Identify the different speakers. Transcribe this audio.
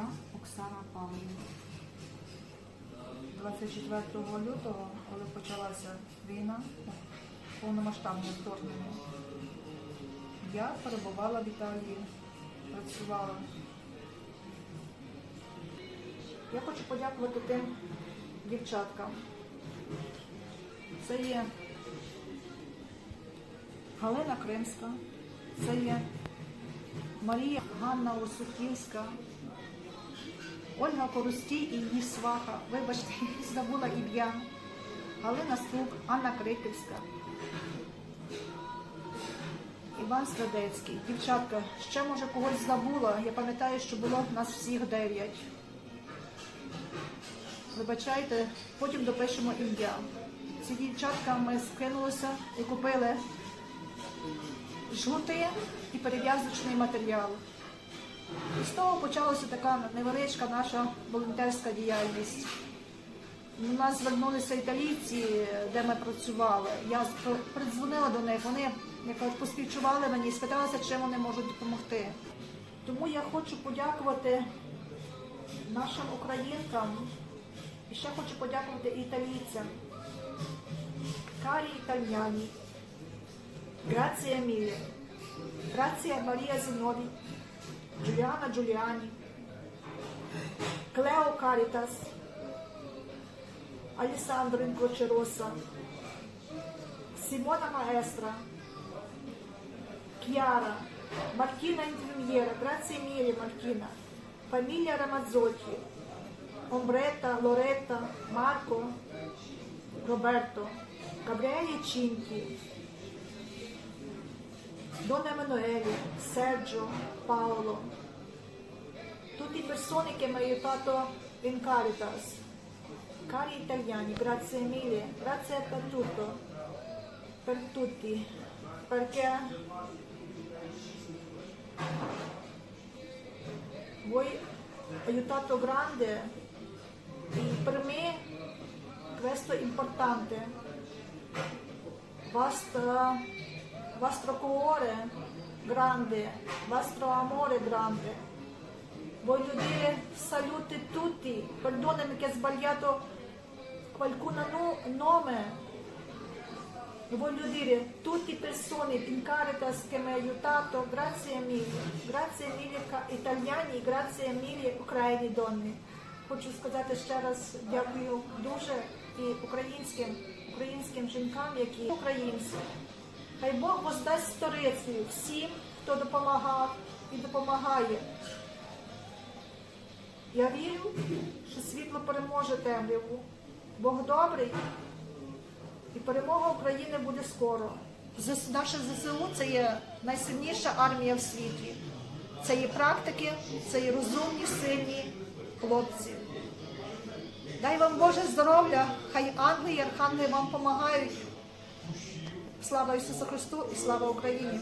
Speaker 1: Я Оксана Павлівна. 24 лютого, коли почалася війна, повномасштабне вторгнення, я перебувала в Італії, працювала. Я хочу подякувати тим дівчаткам. Це є Галина Кримська, це є Марія Ганна Осухівська, Ольга Коростій і її сваха. Вибачте, забула ім'я. Галина Стук, Анна Криківська. Іван Страдецький. Дівчатка, ще може когось забула. Я пам'ятаю, що було нас всіх дев'ять. Вибачайте, потім допишемо ім'я. Ці дівчатка ми скинулися і купили жгути і перев'язочний матеріал. І з того почалася така невеличка наша волонтерська діяльність. До нас звернулися італійці, де ми працювали. Я придзвонила до них, вони якось поспівчували мені і спиталися, чим вони можуть допомогти. Тому я хочу подякувати нашим українкам і ще хочу подякувати італійцям. Карі італьяні. Grazie mille. Grazie a Maria Giuliana Giuliani, Cleo Caritas, Alessandro in Croce Rossa, Simona Maestra, Chiara, Martina Infermiera, grazie mille Martina, famiglia Ramazzotti, Ombretta, Loretta, Marco, Donna Emanuele, Sergio, Paolo, tutte persone che mi hanno aiutato in Caritas. Cari italiani, grazie mille, grazie per tutto, per tutti, perché voi aiutato grande e per me questo è importante. Vostra, vostro cuore grande, vostro amore grande. Voglio dire salute a tutti, perdonami che ho sbagliato qualcuno nome. E voglio dire tutte persone in Caritas che mi hanno aiutato, grazie mille, grazie mille italiani, grazie mille українські донни. Хочу сказати ще раз дякую дуже і українським, українським жінкам, які українці. Хай Бог воздасть сторицею всім, хто допомагав і допомагає. Я вірю, що світло переможе темряву. Бог добрий і перемога України буде скоро. Наше ЗСУ це є найсильніша армія в світі. Це є практики, це є розумні, сильні хлопці. Дай вам Боже здоров'я, хай ангели і архангели вам допомагають. Слава Ісусу Христу і слава Україні!